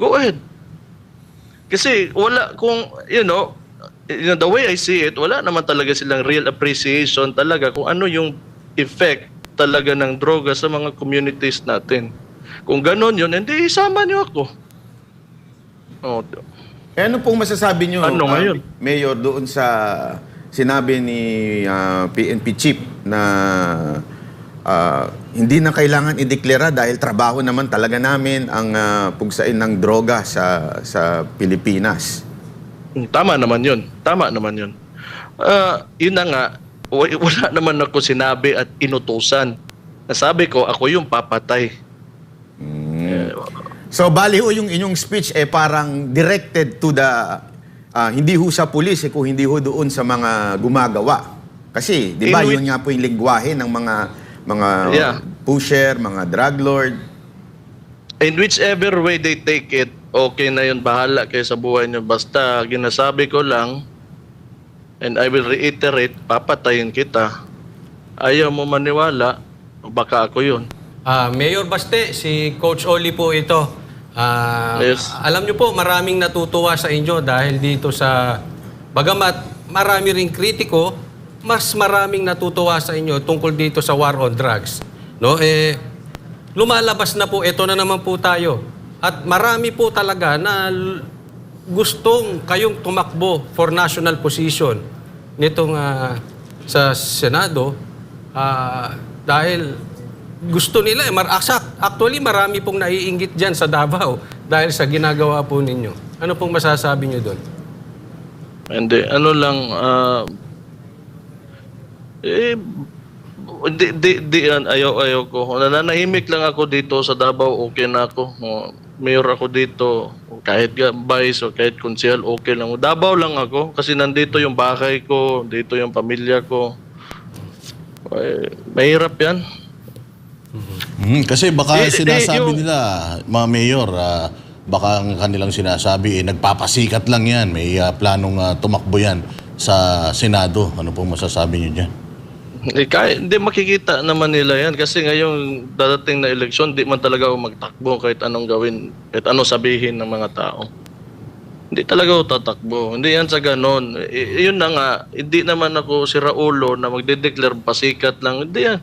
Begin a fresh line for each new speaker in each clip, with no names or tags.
Go ahead. Kasi wala kung you know, you know, the way I see it, wala naman talaga silang real appreciation talaga kung ano yung effect talaga ng droga sa mga communities natin. Kung ganon yun, hindi isama niyo ako. Oh,
Eh, ano pong masasabi nyo,
Ano ngayon?
Mayor, doon sa sinabi ni ah, PNP Chief na ah, hindi na kailangan ideklara dahil trabaho naman talaga namin ang ah, pugsain ng droga sa sa Pilipinas.
Mm, Tama naman yun. Tama naman yun. Ah, yun na nga, wa- wala naman ako sinabi at inutusan. Nasabi ko, ako yung papatay. Eh,
So bali ho yung inyong speech eh parang directed to the ah, hindi ho sa pulis eh, kung hindi ho doon sa mga gumagawa. Kasi 'di ba yun nga po yung lingwahe ng mga mga
Yeah.
pusher, mga drug lord.
In whichever way they take it, okay na yun, bahala kayo sa buhay nyo. Basta, ginasabi ko lang, and I will reiterate, papatayin kita. Ayaw mo maniwala, baka ako yun.
Ah, Mayor Baste, si Coach Oli po ito. Ah,
Yes.
Alam niyo po, maraming natutuwa sa inyo dahil dito sa... Bagamat marami ring kritiko, mas maraming natutuwa sa inyo tungkol dito sa war on drugs. No? Eh, lumalabas na po, ito na naman po tayo. At marami po talaga na gustong kayong tumakbo for national position nitong ah, sa Senado ah, dahil gusto nila eh. Actually, marami pong naiinggit dyan sa Davao dahil sa ginagawa po ninyo. Ano pong masasabi nyo doon?
Hindi, ano lang, ah, eh, di, di, di, ayaw, ayaw ko. Nananahimik lang ako dito sa Davao, okay na ako. Mayor ako dito, kahit vice o kahit konsehal, okay lang. Davao lang ako kasi nandito yung bahay ko, dito yung pamilya ko. Eh, mahirap yan.
Hmm, kasi baka
Eh, eh,
sinasabi
yung-
nila, mga mayor, ah, baka ang kanilang sinasabi, eh, nagpapasikat lang yan. May ah, planong ah, tumakbo yan sa Senado. Ano pong masasabi niyo dyan?
Eh, kahit, hindi makikita naman nila yan kasi ngayong dadating na eleksyon, di man talaga ako magtakbo kahit anong gawin, kahit anong sabihin ng mga tao. Hindi talaga ako tatakbo. Hindi yan sa ganon. I- yun na nga, hindi naman ako si Raulo na magde-declare pasikat lang. Hindi yan.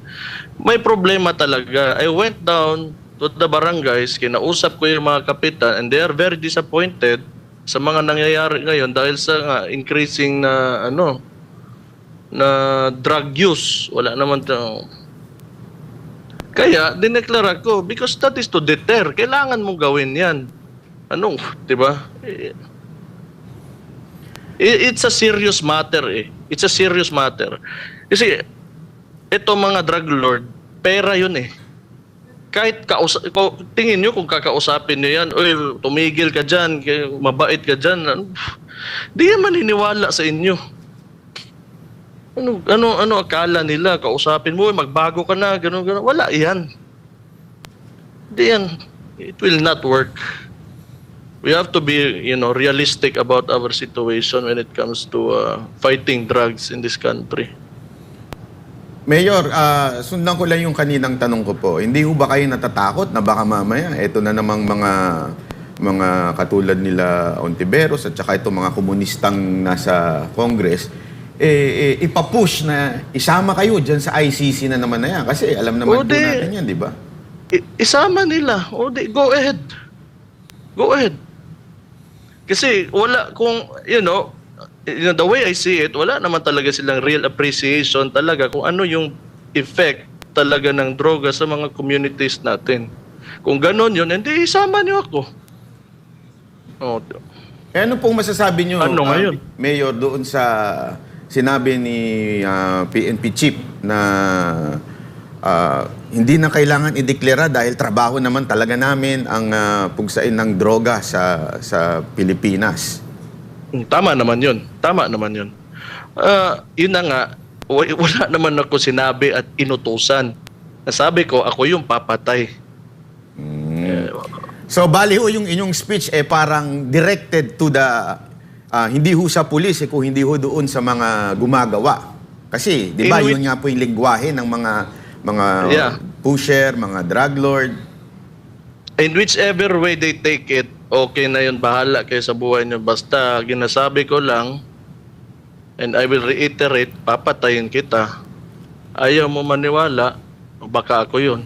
May problema talaga. I went down to the barangays, kinausap ko yung mga kapitan and they are very disappointed sa mga nangyayari ngayon dahil sa nga, increasing na ano, na drug use. Wala naman to. Kaya, dineklara ko, because that is to deter. Kailangan mong gawin yan. Ano, di ba? It's a serious matter eh. It's a serious matter. Kasi, ito mga drug lord, pera yun eh. Kahit ko- tingin nyo kung kakausapin nyo yan, Uy, tumigil ka dyan, mabait ka dyan. Di yan maniniwala sa inyo. Ano, ano, ano akala nila? Kausapin mo, magbago ka na, gano'n, gano'n. Wala yan. Hindi yan. It will not work. We have to be, you know, realistic about our situation when it comes to uh, fighting drugs in this country.
Mayor, ah, sundan ko lang yung kaninang tanong ko po. Hindi ho ba kayo natatakot na baka mamaya ito na namang mga mga katulad nila Ontiveros at saka itong mga komunistang nasa Congress, eh, eh, ipapush na isama kayo dyan sa ICC na naman na yan. Kasi alam naman
O,
po natin yan, di ba?
Isama nila. O di, go ahead. Go ahead. Kasi wala kung, you know, you know, the way I see it, wala naman talaga silang real appreciation talaga kung ano yung effect talaga ng droga sa mga communities natin. Kung ganon yun, hindi isama niyo ako. Oh,
Eh, ano pong masasabi nyo,
Ano ngayon?
Mayor, doon sa sinabi ni ah, PNP Chief na ah, hindi na kailangan ideklara dahil trabaho naman talaga namin ang ah, pugsain ng droga sa sa Pilipinas.
Mm, Tama naman yun. Tama naman yun. Ah, yun na nga, wa- wala naman ako sinabi at inutusan. Nasabi ko, ako yung papatay. Eh,
So bali ho yung inyong speech eh parang directed to the ah, hindi ho sa pulis eh, kung hindi ho doon sa mga gumagawa. Kasi 'di ba yun nga po yung lingwahe ng mga mga
Yeah.
pusher, mga drug lord.
in whichever way they take it, okay na yun, bahala kayo sa buhay nyo. Basta ginasabi ko lang, and I will reiterate, papatayin kita. Ayaw mo maniwala, baka ako yun.